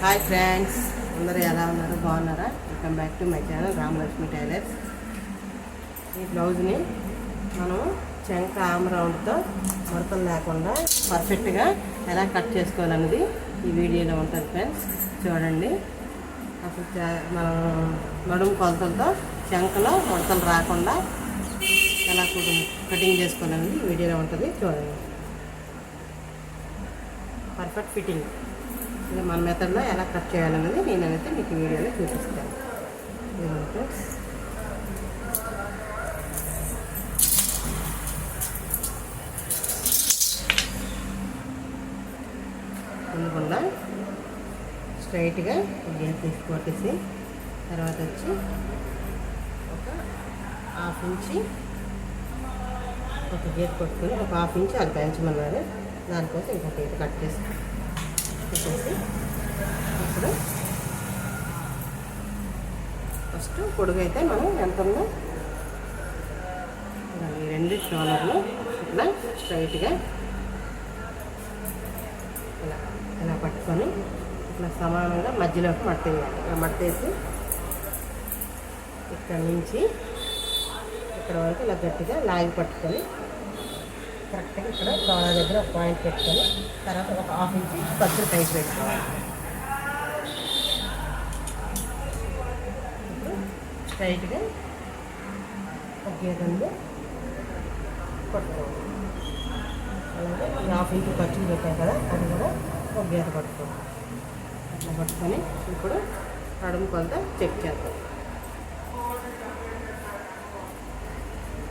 Hi friends అందరూ ఎలా ఉన్నారు? బాగున్నారా? Welcome back to my channel Ramalakshmi tailors. ఈ బ్లౌజ్ని మనం చెంక ఆమ్ రౌండ్తో ముడతలు లేకుండా పర్ఫెక్ట్గా ఎలా కట్ చేసుకోవాలన్నది ఈ వీడియోలో ఉంటుంది ఫ్రెండ్స్. చూడండి. అసలు మనం నడుము కొలతలతో చెంకలో ముడతలు రాకుండా ఎలా కటింగ్ చేసుకోవాలన్నది ఈ వీడియోలో ఉంటుంది. చూడండి. Perfect fitting. ఇది మన మెథడ్లో ఎలా కట్ చేయాలన్నది నేనైతే మీకు వీడియోలో చూపిస్తాను. ఏమంటే ఫ్రెండ్స్. స్ట్రైట్గా గేర్ తీసి కొట్టేసి తర్వాత వచ్చి ఒక హాఫ్ ఇంచి ఒక గీత కొట్టుకొని ఒక హాఫ్ ఇంచి అది పెంచమన్నారు. దానికోసం ఇంకొక గీత కట్ చేసుకుంటాం పెట్టేసి ఇప్పుడు ఫస్ట్ పొడుగు అయితే మనం ఎంత ఉందో ఈ రెండు షోలర్లు ఇట్లా స్ట్రైట్గా ఇలా ఇలా పట్టుకొని ఇట్లా సమానంగా మధ్యలోకి మట్టేయాలి ఇలా మట్టేసి ఇక్కడ నుంచి ఇక్కడ వరకు ఇలా గట్టిగా లాగి పట్టుకొని కరెక్ట్గా ఇక్కడ కాలర్ దగ్గర ఒక పాయింట్ పెట్టుకొని తర్వాత ఒక హాఫ్ ఇంచ్ ఖర్చులు టైట్ పెట్టుకోవాలి. ఇప్పుడు స్ట్రైట్గా ఒక గీత పట్టుకోవాలి. అలాగే ఈ హాఫ్ ఇంచ్ ఖర్చులు పెట్టాం కదా అది కూడా ఒక గీత పట్టుకోవాలి. అట్లా పట్టుకొని ఇప్పుడు నడుము కొంత చెక్ చేద్దాం.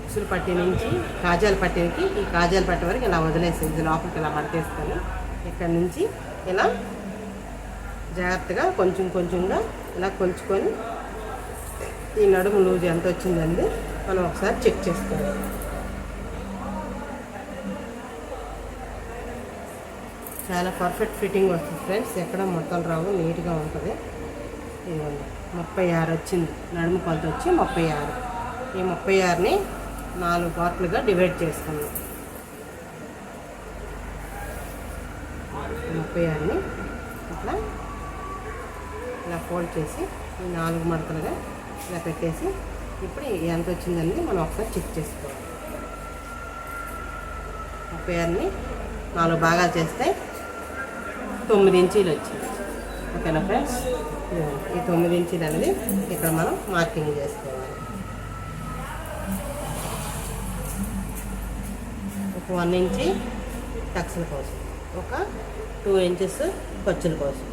ఉసురు పట్టి నుంచి కాజాల పట్టికి ఈ కాజాల పట్టి వరకు ఇలా వదిలేసి ఇది లోపలికి ఇలా పట్టేస్తాను ఇక్కడ నుంచి ఇలా జాగ్రత్తగా కొంచెం కొంచెంగా ఇలా కొలుచుకొని ఈ నడుము లూజ్ ఎంత వచ్చిందండి మనం ఒకసారి చెక్ చేసుకోవాలి. చాలా పర్ఫెక్ట్ ఫిట్టింగ్ వస్తుంది ఫ్రెండ్స్. ఎక్కడ మొత్తం రావు నీట్గా ఉంటుంది. ఇదిగోండి ముప్పై ఆరు వచ్చింది. నడుము కొలత వచ్చి ముప్పై ఆరు. ఈ ముప్పై ఆరుని నాలుగు పార్ట్లుగా డివైడ్ చేసుకున్నాం. ముప్పై ఆరుని ఇట్లా ఇలా ఫోల్డ్ చేసి నాలుగు మడతలుగా ఇలా పెట్టేసి ఇప్పుడు ఎంత వచ్చిందని మనం ఒకసారి చెక్ చేసుకోవాలి. ముప్పై ఆరుని నాలుగు భాగాలు చేస్తే తొమ్మిది ఇంచీలు వచ్చింది. ఓకేనా ఫ్రెండ్స్? ఈ తొమ్మిది ఇంచీలు అనేది ఇక్కడ మనం మార్కింగ్ చేసుకోవాలి. వన్ ఇంచి టక్స్ల కోసం. ఒక టూ ఇంచెస్ ఖర్చుల కోసం.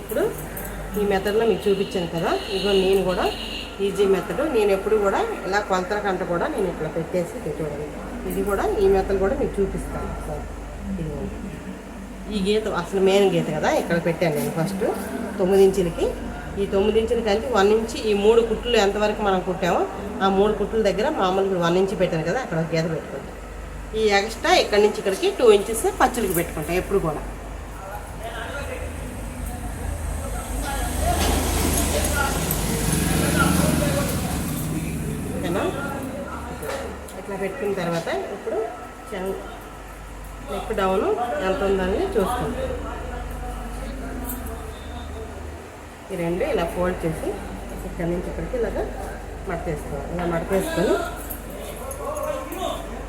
ఇప్పుడు ఈ మెథడ్లో మీకు చూపించాను కదా ఇదిగో నేను కూడా ఈజీ మెథడ్ నేను ఎప్పుడు కూడా ఇలా కొలతల కంట కూడా నేను ఇట్లా పెట్టేసి ఇది ఇది కూడా ఈ మెథడ్ కూడా మీకు చూపిస్తాను. సార్ ఈ గీత అసలు మెయిన్ గీత కదా ఇక్కడ పెట్టాను నేను ఫస్ట్ తొమ్మిది ఇంచులకి. ఈ తొమ్మిది ఇంచుల కలిపి వన్ ఇంచి ఈ మూడు కుట్లు ఎంతవరకు మనం కుట్టామో ఆ మూడు కుట్ల దగ్గర మామూలుగా వన్ ఇంచ్ పెట్టాను కదా అక్కడ గీత పెట్టుకుంటాం ఈ ఎక్స్ట్రా ఇక్కడి నుంచి ఇక్కడికి టూ ఇంచెస్ పచ్చడికి పెట్టుకుంటాం ఎప్పుడు కూడా. ఇట్లా పెట్టుకున్న తర్వాత ఇప్పుడు చెం- నెక్ డౌన్ ఎంత ఉందని చూసుకుంటాం ఈ రెండు ఇలా ఫోల్డ్ చేసి ఇక్కడ నుంచి ఇక్కడికి ఇలాగా మడతేసుకోవాలి ఇలా మడతేసుకొని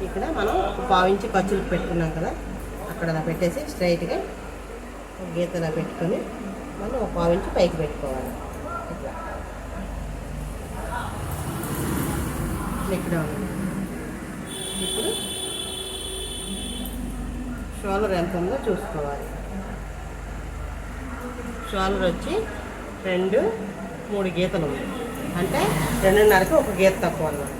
ఇక్కడ మనం ఒక పావించి ఖర్చులు పెట్టుకున్నాం కదా అక్కడ అలా పెట్టేసి స్ట్రైట్గా ఒక గీత ఇలా పెట్టుకొని మనం ఒక పావించి పైకి పెట్టుకోవాలి. ఇట్లా. ఇక్కడ ఇప్పుడు షోలర్ ఎంత ఉందో చూసుకోవాలి. షోలర్ వచ్చి రెండు మూడు గీతలు ఉన్నాయి. అంటే రెండున్నరకి ఒక గీత తక్కువ అన్నమాట.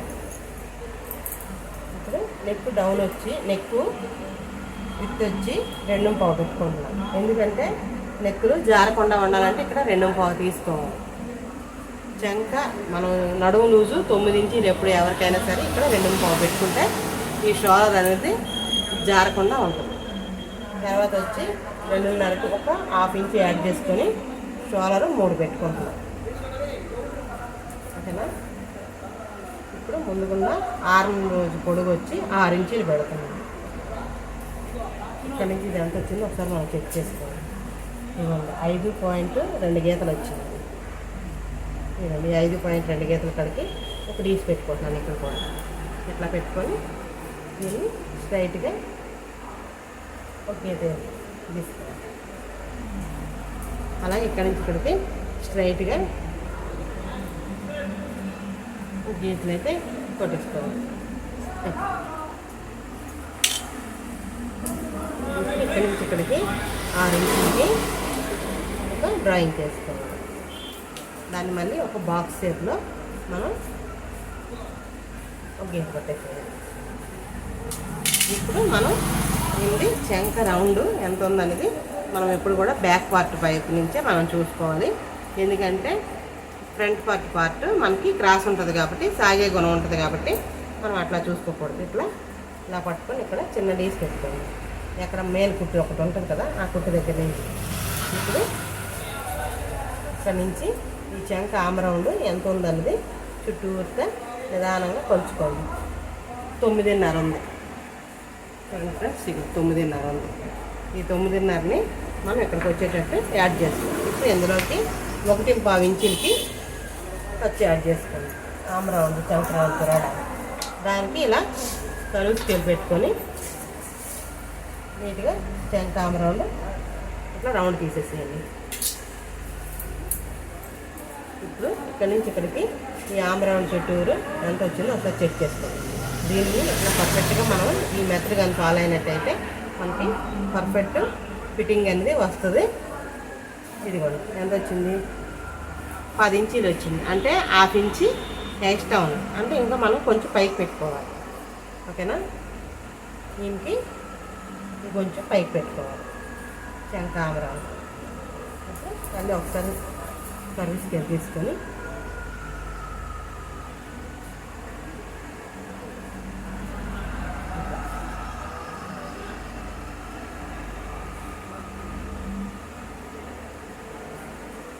ఇప్పుడు నెక్ డౌన్ వచ్చి నెక్ విత్ వచ్చి రెండు పావు పెట్టుకుంటున్నాం. ఎందుకంటే నెక్కులు జారకుండా ఉండాలంటే ఇక్కడ రెండు పావు తీసుకోవాలి. చెంక మనం నడుము లూజు తొమ్మిది ఇంచీలు ఎప్పుడు ఎవరికైనా సరే ఇక్కడ రెండు పావు పెట్టుకుంటే ఈ షోలర్ అనేది జారకుండా ఉంటుంది. తర్వాత వచ్చి రెండున్నరకు ఒక హాఫ్ ఇంచ్ యాడ్ చేసుకొని షోలరు మూడు పెట్టుకుంటున్నాం. ఓకేనా? ఇప్పుడు ముందుకున్న ఆరు రోజు పొడుగు వచ్చి ఆరు ఇంచీలు పెడుతున్నాం. ఇక్కడ నుంచి ఇది ఎంత వచ్చిందో ఒకసారి మనం చెక్ చేసుకోవాలి. ఇవ్వండి ఐదు పాయింట్ రెండు గీతలు వచ్చింది ఇవ్వండి ఐదు పాయింట్ రెండు గీతలు కడికి ఒక డీస్ పెట్టుకుంటున్నాను ఇక్కడ కూడా. ఇట్లా పెట్టుకొని దీన్ని స్ట్రైట్గా ఒక గీత తీసుకోవాలి అలాగే ఇక్కడి నుంచి ఇక్కడికి స్ట్రైట్గా గీతలు అయితే కొట్టేసుకోవాలి. ఇక్కడ నుంచి ఇక్కడికి ఆరు ఇంచులకి ఒక డ్రాయింగ్ చేసుకోవాలి. దాన్ని మళ్ళీ ఒక బాక్స్ షేప్లో మనం ఒక గీత కొట్టేసేయాలి. ఇప్పుడు మనం ఇది చెంక రౌండ్ ఎంత ఉందనేది మనం ఎప్పుడు కూడా బ్యాక్ పార్ట్ వైపు నుంచే మనం చూసుకోవాలి. ఎందుకంటే ఫ్రంట్ పార్ట్ పార్ట్ మనకి క్రాస్ ఉంటుంది కాబట్టి సాగే గుణం ఉంటుంది కాబట్టి మనం అట్లా చూసుకోకూడదు. ఇట్లా ఇలా పట్టుకొని ఇక్కడ చిన్న డీస్ పెట్టుకోండి ఎక్కడ మేల్ కుట్టు ఒకటి ఉంటుంది కదా ఆ కుట్టు దగ్గర నుంచి ఇప్పుడు ఇక్కడ నుంచి ఈ చెంక ఆమరౌండ్ ఎంత ఉందన్నది చుట్టూరుగా నిదానంగా కొలుచుకోండి తొమ్మిదిన్నర ఉంది. చూడండి ఫ్రెండ్స్ ఇది తొమ్మిదిన్నర ఉంది. ఈ తొమ్మిదిన్నరని మనం ఇక్కడికి వచ్చేటట్టు యాడ్ చేసుకోవాలి ఇప్పుడు ఇందులోకి ఒకటి పావు ఇంచులకి ఖర్చు యాడ్ చేసుకోండి ఆమ్ రౌండ్ చంక దానికి ఇలా కలుపు తెలు పెట్టుకొని నీట్గా చెంక ఇట్లా రౌండ్ తీసేసేయండి. ఇప్పుడు ఇక్కడి నుంచి ఇక్కడికి ఈ ఆమ్రౌండ్ చుట్టూరు ఎంత వచ్చిందో ఒకసారి చెక్ చేసుకోండి. దీన్ని ఇట్లా పర్ఫెక్ట్గా మనం ఈ మెథడ్ కానీ ఫాలో అయినట్టయితే మనకి పర్ఫెక్ట్ ఫిట్టింగ్ అనేది వస్తుంది. ఇదిగోండి ఎంత వచ్చింది? పది ఇంచీలు వచ్చింది. అంటే హాఫ్ ఇంచి ఎక్స్ట్రా ఉంది. అంటే ఇంకా మనం కొంచెం పైకి పెట్టుకోవాలి. ఓకేనా? దీనికి కొంచెం పైకి పెట్టుకోవాలి. శంకామరాలు ఆమరాలు. మళ్ళీ ఒకసారి సర్వీస్ కేర్ తీసుకొని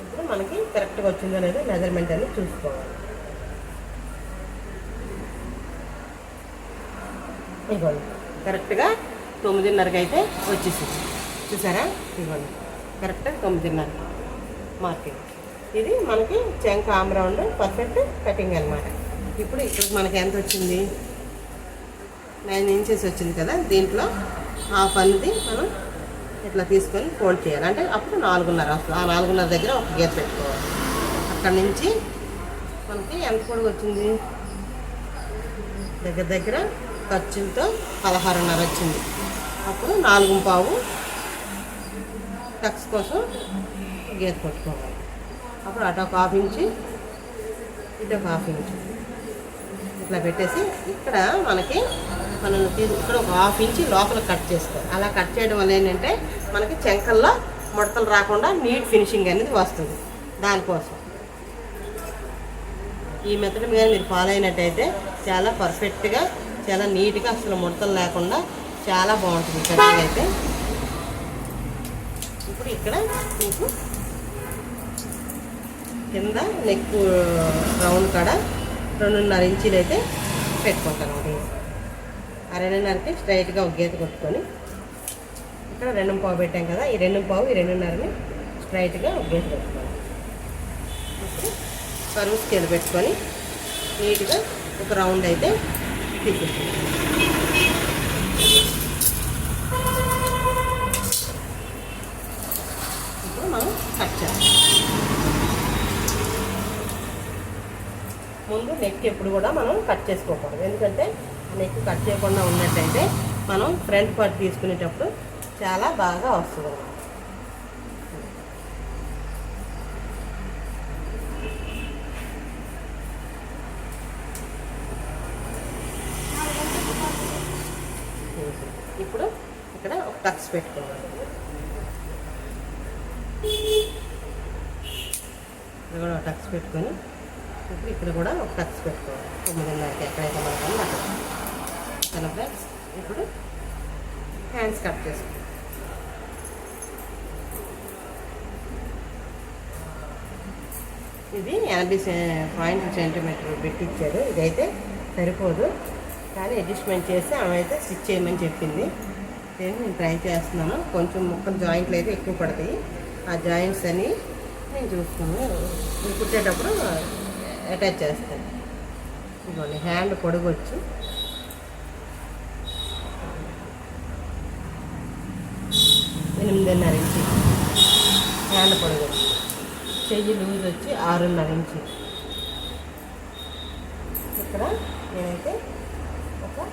ఇప్పుడు మనకి కరెక్ట్గా వచ్చిందో లేదో మెజర్మెంట్ అనేది చూసుకోవాలి. ఇదిగోండి. కరెక్ట్గా తొమ్మిదిన్నరకి అయితే వచ్చేసింది. చూసారా? ఇదిగోండి. కరెక్ట్గా తొమ్మిదిన్నర మార్కింగ్. ఇది మనకి చెంక ఆమ్ రౌండ్ పర్ఫెక్ట్ కటింగ్ అనమాట ఇప్పుడు ఇప్పుడు మనకి ఎంత వచ్చింది? నైన్ ఇంచెస్ వచ్చింది కదా? దీంట్లో హాఫ్ అనేది మనం ఇట్లా తీసుకొని ఫోల్డ్ చేయాలి. అంటే అప్పుడు నాలుగున్నర వస్తుంది. ఆ నాలుగున్నర దగ్గర ఒక గీత పెట్టుకోవాలి. అక్కడి నుంచి మనకి ఎంత పొడుగు వచ్చింది? దగ్గర దగ్గర ఖర్చులతో పదహారున్నర వచ్చింది. అప్పుడు నాలుగు పావు టక్స్ కోసం గీత కొట్టుకోవాలి. అప్పుడు అటు ఒక హాఫ్ ఇంచు ఇటు ఒక హాఫ్ ఇంచు. ఇట్లా పెట్టేసి ఇక్కడ మనకి మనం ఇక్కడ ఒక హాఫ్ ఇంచి లోపల కట్ చేసుకోవాలి. అలా కట్ చేయడం వల్ల ఏంటంటే మనకి చెంకల్లో ముడతలు రాకుండా నీట్ ఫినిషింగ్ అనేది వస్తుంది దానికోసం. ఈ మెథడ్ మీద మీరు ఫాలో అయినట్టయితే చాలా పర్ఫెక్ట్గా చాలా నీట్గా అసలు ముడతలు లేకుండా చాలా బాగుంటుంది కటింగ్ అయితే. ఇప్పుడు ఇక్కడ మీకు కింద నెక్ రౌండ్ కాడ రెండున్నర ఇంచీలు అయితే పెట్టుకుంటాను ఒకటి ఆ రెండున్నరకి స్ట్రైట్గా ఒక గీత కొట్టుకొని ఇక్కడ రెండు పావు పెట్టాం కదా ఈ రెండు పావు ఈ రెండున్నరని స్ట్రైట్గా ఒక గీత కొట్టుకోవాలి. ఇప్పుడు కరువు స్కేల్ పెట్టుకొని నీట్గా ఒక రౌండ్ అయితే తీసేస్తాం ఇప్పుడు మనం కట్ చేస్తాం ముందు నెక్ ఎప్పుడు కూడా మనం కట్ చేసుకోకూడదు. ఎందుకంటే నెక్ కట్ చేయకుండా ఉన్నట్టయితే మనం ఫ్రంట్ పార్ట్ తీసుకునేటప్పుడు చాలా బాగా వస్తుంది అన్నమాట. ఇప్పుడు ఇక్కడ ఒక టక్స్ పెట్టుకోవాలి ఇక్కడ కూడా ఒక టక్స్ పెట్టుకొని ఇప్పుడు ఇక్కడ కూడా ఒక టక్స్ పెట్టుకోవాలి. తొమ్మిదిన్నరకి ఎక్కడైతే మనకు అక్కడ. చాలా ఫ్రెండ్స్ ఇప్పుడు హ్యాండ్స్ కట్ చేసుకోవాలి ఇది ఎనభై పాయింట్ సెంటీమీటర్ పెట్టించారు ఇదైతే సరిపోదు. కానీ అడ్జస్ట్మెంట్ చేసి ఆమె అయితే స్టిచ్ చేయమని చెప్పింది. నేను నేను ట్రై చేస్తున్నాను. కొంచెం ముక్కలు జాయింట్లు అయితే ఎక్కువ పడతాయి. ఆ జాయింట్స్ అని నేను చూస్తాను నేను కుట్టేటప్పుడు అటాచ్ చేస్తాను. ఇదిగోండి హ్యాండ్ పొడగొచ్చు. ఎనిమిదిన్నర ఇంచి. హ్యాండ్ పొడగొచ్చు. చెయ్యి లూజ్ వచ్చి ఆరున్నర ఇంచి. ఇక్కడ నేనైతే ఒక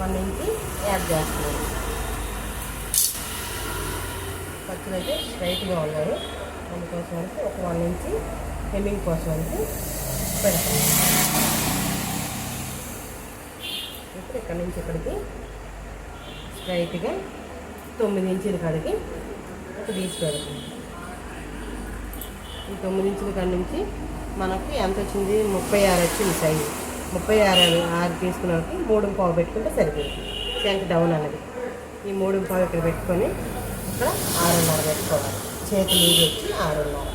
వన్ ఇంచి యాడ్ చేస్తున్నాను. పచ్చలు అయితే స్ట్రైట్గా ఉన్నాయి అందుకోసం అయితే ఒక వన్ ఇంచి హెమ్మింగ్ కోసం అంటే పెడతాను. ఇప్పుడు ఇక్కడ నుంచి ఇక్కడికి స్ట్రైట్గా తొమ్మిది ఇంచుల కాడికి ఒక తీసి పెడతాం ఈ తొమ్మిది ఇంచుల కాడి నుంచి మనకు ఎంత వచ్చింది? ముప్పై ఆరు వచ్చింది సైజు. ముప్పై ఆరు ఆరు తీసుకున్న మూడు పావు పెట్టుకుంటే సరిపోతుంది శంక్ డౌన్ అనేది ఈ మూడు పావు ఇక్కడ పెట్టుకొని ఇక్కడ ఆరున్నర పెట్టుకోవాలి. చేతి లూజ్ వచ్చి ఆరున్నర.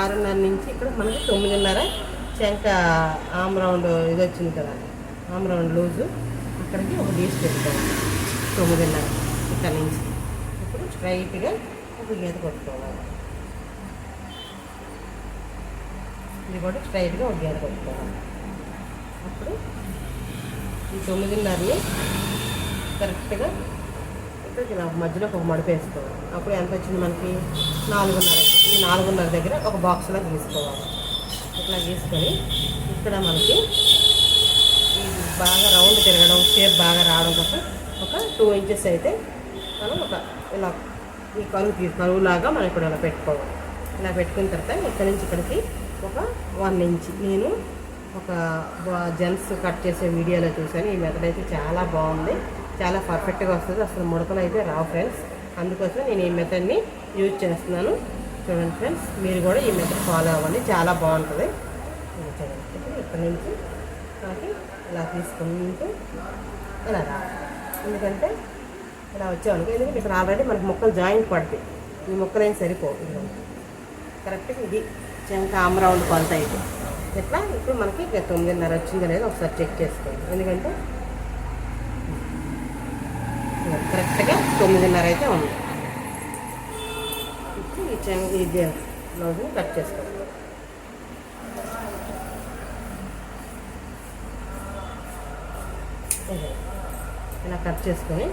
ఆరున్నర నుంచి ఇక్కడ మనకి తొమ్మిదిన్నర శంక ఆమ్ రౌండ్ ఇది వచ్చింది కదా. ఆమ్ రౌండ్ లూజు అక్కడికి ఒక తీసి పెట్టుకోవాలి. తొమ్మిదిన్నర ఇక్కడ నుంచి. ఇప్పుడు స్ట్రైట్గా ఒక గీత కొట్టుకోవాలి. ఇది కూడా స్ట్రైట్గా ఒక గీత కొట్టుకోవాలి. అప్పుడు ఈ తొమ్మిదిన్నరని కరెక్ట్గా ఇక్కడికి నా మధ్యలో ఒక మడుపు వేసుకోవాలి. అప్పుడు ఎంత వచ్చింది మనకి? నాలుగున్నర ఈ నాలుగున్నర దగ్గర ఒక బాక్స్లా గీసుకోవాలి ఇట్లా గీసుకొని ఇక్కడ మనకి ఇది బాగా రౌండ్ తిరగడం షేప్ బాగా రావడం కోసం ఒక టూ ఇంచెస్ అయితే మనం ఒక ఇలా ఈ కరువు కరువులాగా మనం ఇక్కడ ఇలా పెట్టుకోవాలి. ఇలా పెట్టుకున్న తర్వాత ఇక్కడ నుంచి ఇక్కడికి ఒక వన్ ఇంచ్. నేను ఒక జెంట్స్ కట్ చేసే వీడియోలో చూశాను. ఈ మెథడ్ అయితే చాలా బాగుంది. చాలా పర్ఫెక్ట్గా వస్తుంది. అసలు ముడతలు అయితే రావు ఫ్రెండ్స్ అందుకోసం నేను ఈ మెథడ్ని యూజ్ చేస్తున్నాను. చూడండి ఫ్రెండ్స్ మీరు కూడా ఈ మెథడ్ ఫాలో అవ్వండి. చాలా బాగుంటుంది. చూడండి. ఇప్పుడు ఇక్కడ నుంచి నాకు ఇలా తీసుకుంటూ ఇలా రావాలి ఎందుకంటే ఇలా వచ్చామనుకో ఎందుకంటే ఇక్కడ ఆల్రెడీ మనకి మొక్కలు జాయింట్ పడతాయి ఈ మొక్కలు ఏం సరిపోవు కరెక్ట్గా ఇది. చెంక ఆమ్రౌండ్ కొలత అయితే. ఇట్లా ఇప్పుడు మనకి తొమ్మిదిన్నర వచ్చింది అనేది ఒకసారి చెక్ చేసుకోండి. ఎందుకంటే కరెక్ట్గా తొమ్మిదిన్నర అయితే ఉంది. ఇప్పుడు ఈ చెంగ ఈ బ్లౌజ్ని కట్ చేసుకోండి. ఇలా కట్ చేసుకొని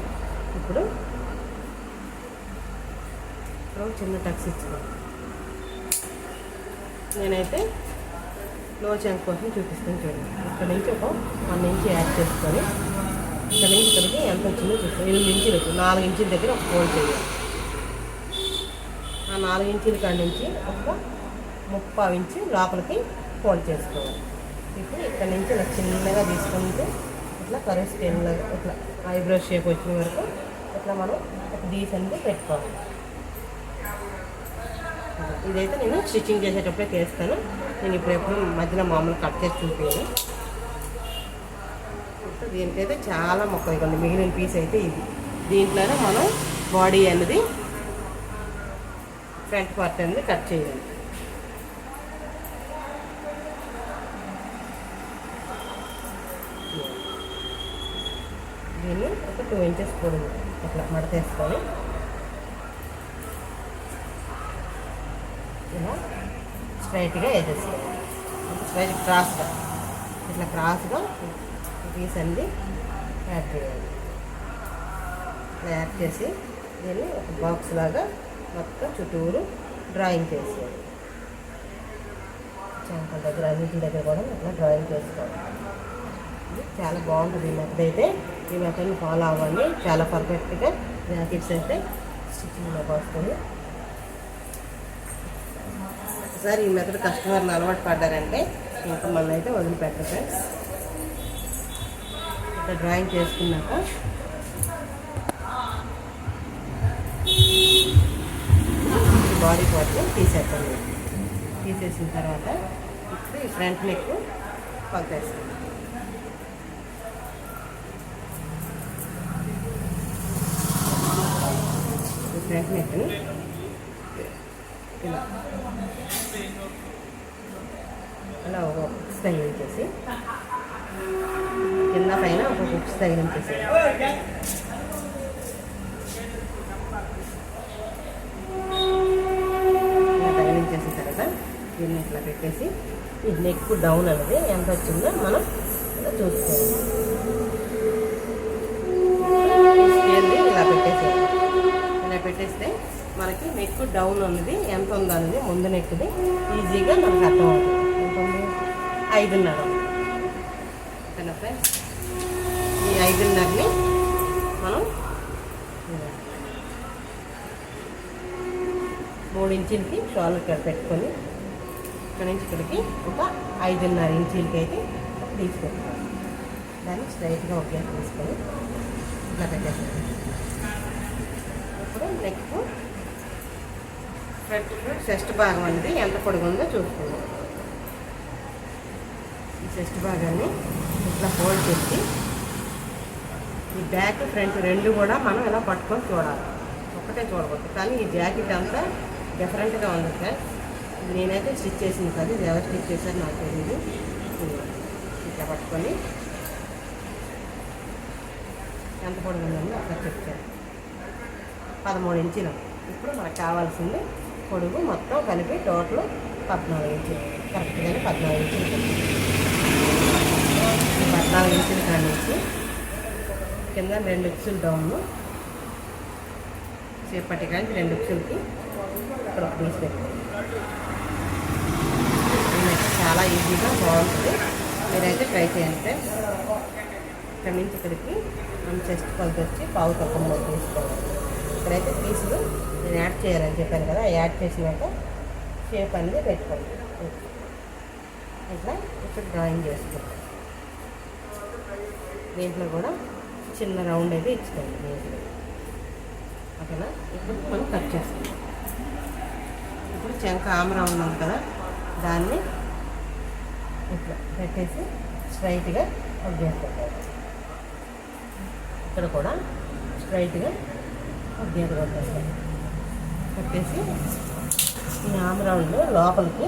ఇప్పుడు ఇప్పుడు చిన్న టక్స్ ఇచ్చుకోండి. నేనైతే లో చెంక్ కోసం చూపిస్తుంది చూడండి. ఇక్కడ నుంచి ఒక వన్ ఇంచ్ యాడ్ చేసుకొని ఇక్కడ నుంచి ఇక్కడికి ఎంత వచ్చిందో చూస్తాం ఎనిమిది ఇంచులు వచ్చింది. నాలుగు ఇంచుల దగ్గర ఒక ఫోల్డ్ చేయాలి. ఆ నాలుగు ఇంచుల కాడ నుంచి ఒక ముప్పై ఇంచు లోపలికి ఫోల్డ్ చేసుకోవాలి. ఇప్పుడు ఇక్కడ నుంచి ఇలా చిన్నగా తీసుకుంటూ ఇట్లా కరెక్ట్ స్టెన్లాగా ఇట్లా ఐబ్రో షేప్ వచ్చిన వరకు ఇట్లా మనం ఒక డీసెంట్గా పెట్టుకోవాలి. ఇదైతే నేను స్టిచ్చింగ్ చేసేటప్పుడే చేస్తాను నేను ఇప్పుడు ఎప్పుడు మధ్యలో మామూలు కట్ చేసి చూపించాను. దీనికైతే చాలా మొక్క ఇవ్వండి. మిగిలిన పీస్ అయితే ఇది. దీంట్లోనే మనం బాడీ అనేది ఫ్రంట్ పార్ట్ అనేది కట్ చేయాలి. దీన్ని ఒక టూ ఇంచెస్ పొడవు అట్లా మడతేసుకొని ఇలా స్ట్రైట్గా వేసేసుకోవాలి. స్ట్రైట్ క్రాస్గా. ఇట్లా క్రాస్గా పీస్ అన్ని యాడ్ చేయాలి. ఇట్లా యాడ్ చేసి దీన్ని ఒక బాక్స్ లాగా మొత్తం చుట్టూరు డ్రాయింగ్ చేసేయాలి. చాంకల దగ్గర అన్నింటి దగ్గర కూడా ఇట్లా డ్రాయింగ్ చేసుకోవాలి. ఇది చాలా బాగుంటుంది ఈ మెథడ్ అయితే. ఈ మెథడ్ని ఫాలో అవ్వండి. చాలా పర్ఫెక్ట్గా జాకెట్స్ అయితే స్టిచ్చింగ్లోకి వస్తుంది ఒకసారి ఈ మెథడ్ కస్టమర్లు అలవాటు పడ్డారంటే ఇంకా మన అయితే వదిలిపెట్ట ఫ్రెండ్స్ ఇట్లా డ్రాయింగ్ చేసుకున్నాక బాడీ పార్ట్ తీసేస్తాం తీసేసిన తర్వాత ఇప్పుడు ఈ ఫ్రంట్ నెక్ పలిపేస్తాం ఫ్రంట్ నెక్ని ఇలా అలా ఒక హుక్స్ తగిలించేసి కింద పైన ఒక బుక్ తగిలించేసి ఇలా తగిలించేసిన తర్వాత దీన్ని ఇట్లా పెట్టేసి ఈ నెక్ డౌన్ అనేది ఎంత వచ్చిందో మనం చూసుకోవాలి. నెక్ డౌన్ ఉన్నది. ఎంత ఉందన్నది అనేది ముందు నెక్ది ఈజీగా మనకు అర్థమవుతుంది. ఎంత ఉంది ఐదున్నర. ఓకేనా ఫ్రెండ్స్ ఈ ఐదున్నరని మనం మూడు ఇంచులకి షాల్ ఇక్కడ పెట్టుకొని ఇక్కడ నుంచి ఇక్కడికి ఒక ఐదున్నర ఇంచులకి అయితే తీసుకుంటాం. దాన్ని స్ట్రైట్గా ఒకే తీసుకొని ఇట్లా పెట్టేస్తాం ఇప్పుడు నెక్స్ట్ ఫ్రంట్ చెస్ట్ భాగం అనేది ఎంత పొడుగుందో చూసుకుందాం. ఈ చెస్ట్ భాగాన్ని ఇట్లా ఫోల్డ్ చేసి ఈ బ్యాక్ ఫ్రంట్ రెండు కూడా మనం ఇలా పట్టుకొని చూడాలి. ఒకటే చూడకూడదు. కానీ ఈ జాకెట్ అంతా డిఫరెంట్గా ఉంది సార్ ఇది నేనైతే స్టిచ్ చేసింది కాదు ఇది ఎవరు స్టిచ్ చేశారు నాకు తెలియదు ఇట్లా పట్టుకొని ఎంత పొడుగుందని అక్కడ చెప్తాను పదమూడు ఇంచులు. ఇప్పుడు మనకు కావాల్సింది పొడుగు మొత్తం కలిపి టోటల్ పద్నాలుగు ఇంచులు. కరెక్ట్గానే పద్నాలుగు ఇంచులు పద్నాలుగు ఇంచుల కానించి కింద రెండు ఉక్సులు డౌన్. సేపటి కానీ రెండు ఉక్సులకి ఇక్కడ ఒక పీస్ చాలా ఈజీగా బాగుంటుంది. మీరైతే ట్రై చేయండి ఫ్రెండ్స్. ఇక్కడ నుంచి ఇక్కడికి మనం చెస్ట్ కొలత వచ్చి పావు తక్కువ తీసుకోవాలి. ఇక్కడైతే పీసులు నేను యాడ్ చేయాలని చెప్పాను కదా యాడ్ చేసినాక షేప్ అనేది పెట్టుకోండి. ఇట్లా ఇక్కడ డ్రాయింగ్ చేసుకోండి దీంట్లో కూడా చిన్న రౌండ్ అయితే ఇచ్చుకోండి దీంట్లో ఓకేనా? ఇప్పుడు మనం కట్ చేసుకుందాం. ఇప్పుడు చెంక ఆమరా ఉన్నాం కదా దాన్ని ఇట్లా పెట్టేసి స్ట్రైట్గా కట్ గీత ఇక్కడ కూడా స్ట్రైట్గా గీత ఈ ఆమ్రౌండ్లో లోపలికి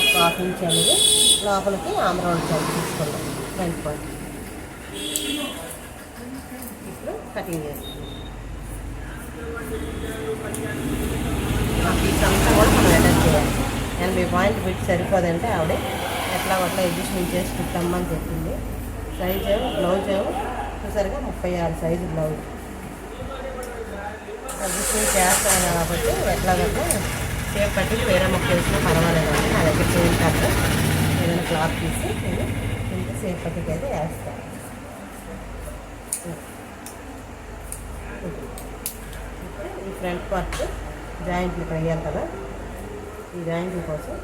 ఒక హాఫ్ ఇంచ్ అనేది లోపలికి ఆమ్రౌండ్ సైజ్ తీసుకుందాం. ఫ్రంట్ పాయింట్ ఇప్పుడు కటింగ్ చేస్తాం. ఆ పీస్ అంతా కూడా మనం అటాచ్ చేయాలి. ఎనభై పాయింట్ పెట్టి సరిపోదంటే ఆవిడ ఎట్లా అట్లా అడ్జస్ట్మెంట్ చేసి కుట్టమ్మని చెప్పింది. సైజ్ ఏమో బ్లౌజ్ ఏమో చూసారుగా ముప్పై ఆరు సైజు బ్లౌజ్ అడ్జస్ట్మెంట్ చేస్తాను కాబట్టి ఎట్లాగంటే షేప్ పట్టి వేరే మొక్క వేసినా పర్వాలేదు అండి నా దగ్గర చేయిన తర్వాత ఏదైనా క్లాత్ తీసి నేను ఇంత షేప్ పట్టికి అయితే వేస్తాను ఈ ఫ్రంట్ పార్ట్ జాయింట్లు ఇక్కడ కదా. ఈ జాయింట్ల కోసం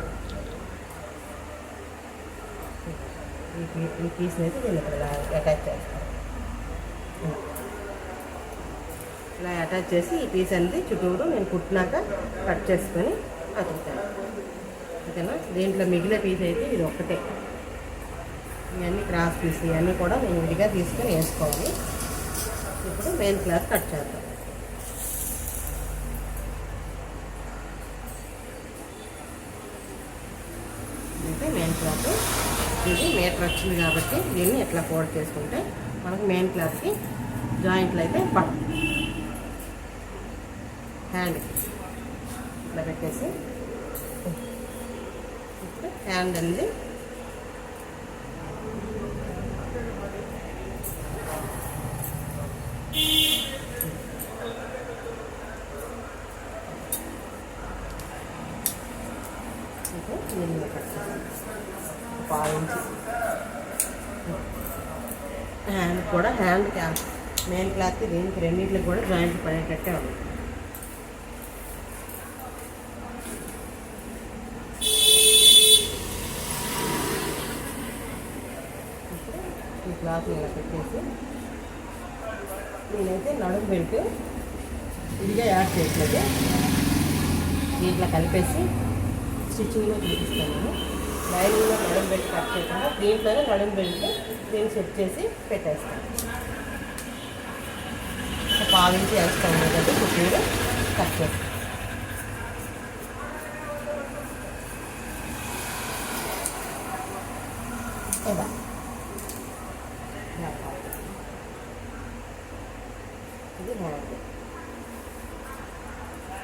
ఈ పీ- ఈ పీస్ని అయితే నేను ఇక్కడ అటాచ్ చేస్తాను. ఇలా. అటాచ్ చేసి ఈ పీస్ అనేది చుట్టూరు నేను కుట్టినాక కట్ చేసుకొని అతుకుతాను. ఓకేనా? దీంట్లో మిగిలిన పీస్ అయితే ఇది ఒక్కటే. ఇవన్నీ క్రాస్ పీస్ ఇవన్నీ కూడా నేను విడిగా తీసుకొని వేసుకోవాలి. ఇప్పుడు మెయిన్ క్లాత్ కట్ చేద్దాం. అంటే మెయిన్ క్లాత్ ఇది మీటర్ వచ్చింది కాబట్టి దీన్ని ఎట్లా ఫోల్డ్ చేసుకుంటే మనకు మెయిన్ క్లాత్కి జాయింట్లు అయితే పట్టు హ్యాండ్ ఇట్లా పెట్టేసి. హ్యాండ్ అనేది పావించి హ్యాండ్ కూడా హ్యాండ్ మెయిన్ క్లాత్ దీనికి రెండింటికి కూడా జాయింట్ పడేటట్టే ఉంది ఇప్పుడు ఈ క్లాత్ ఇలా పెట్టేసి నేనైతే నడుము బెల్ట్ ఇదిగా యాడ్ చేయట్లేదు. దీంట్లో కలిపేసి స్టిచ్చింగ్లో చూపిస్తాను. లైనింగ్లో నడుము బెల్ట్ కట్ చేయకుండా దీంట్లోనే నడుము బెల్ట్ దీన్ని సెట్ చేసి పెట్టేస్తాను. పావించి వేస్తాను కాబట్టి చుట్టూరు కట్ చేస్తాను ఇలా ఇలా. ఇది హ్యాండ్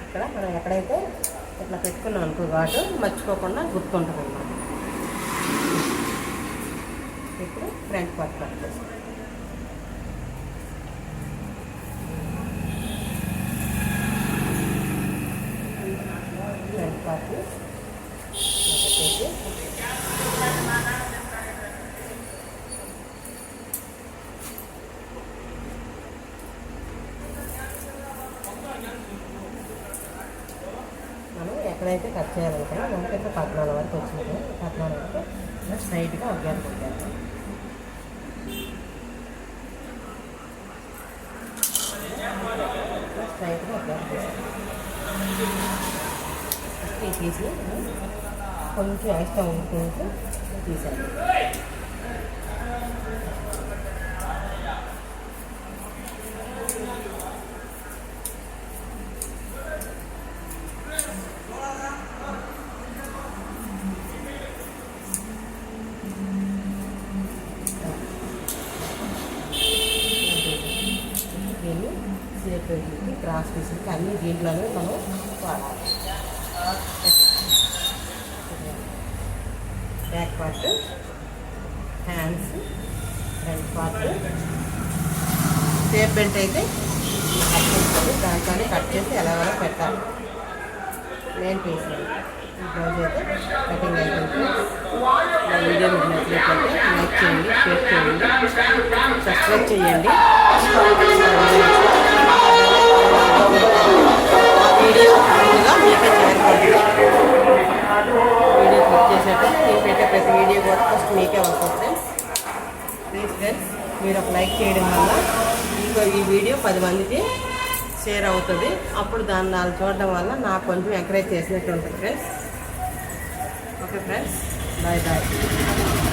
ఇక్కడ మనం ఎక్కడైతే ఇట్లా అనుకో ఘాటు మర్చిపోకుండా గుర్తుంటుంది అన్నమాట. ఇప్పుడు ఫ్రంట్ పార్ట్ కట్ చేస్తాం ఫ్రంట్ పార్ట్ పెట్టేసి మనం ఎక్కడైతే కట్ చేయాలనుకున్నా మనకైతే పద్నాలుగు వరకు వచ్చింది పద్నాలుగు వరకు ఇలా స్ట్రైట్గా అగ్గారు కొట్టాను ఇలా స్ట్రైట్గా అగ్గారు ఈ తీసి కొంచెం ఎక్స్ట్రా ఉంటుంది తీసాను దీన్ని సేప్ పెట్టి క్రాస్ పీసులకి అన్ని దీంట్లోనే మనం వాడాలి back part hands front part safe belt అయితే కట్ చేసుకొని దాంట్లోనే కట్ చేసి ఎలా ఎలా పెట్టాలి. నేను పీస్ ఈ బ్లౌజ్ అయితే కటింగ్ అయిపోయింది. నా వీడియో మీకు నచ్చినట్లయితే లైక్ చేయండి షేర్ చేయండి సబ్స్క్రైబ్ చేయండి. వీడియో ముందుగా మీకే చేరుకుంటుంది వీడియో క్లిక్ చేసేటప్పుడు నేను పెట్టే ప్రతి వీడియో కూడా ఫస్ట్ మీకే వస్తుంది. ప్లీజ్ ఫ్రెండ్స్ మీరు ఒక లైక్ చేయడం వల్ల ఇంకో ఈ వీడియో పది మందికి షేర్ అవుతుంది. అప్పుడు దాన్ని వాళ్ళు చూడడం వల్ల నాకు కొంచెం ఎంకరేజ్ చేసినట్టు ఉంటుంది friends okay friends bye bye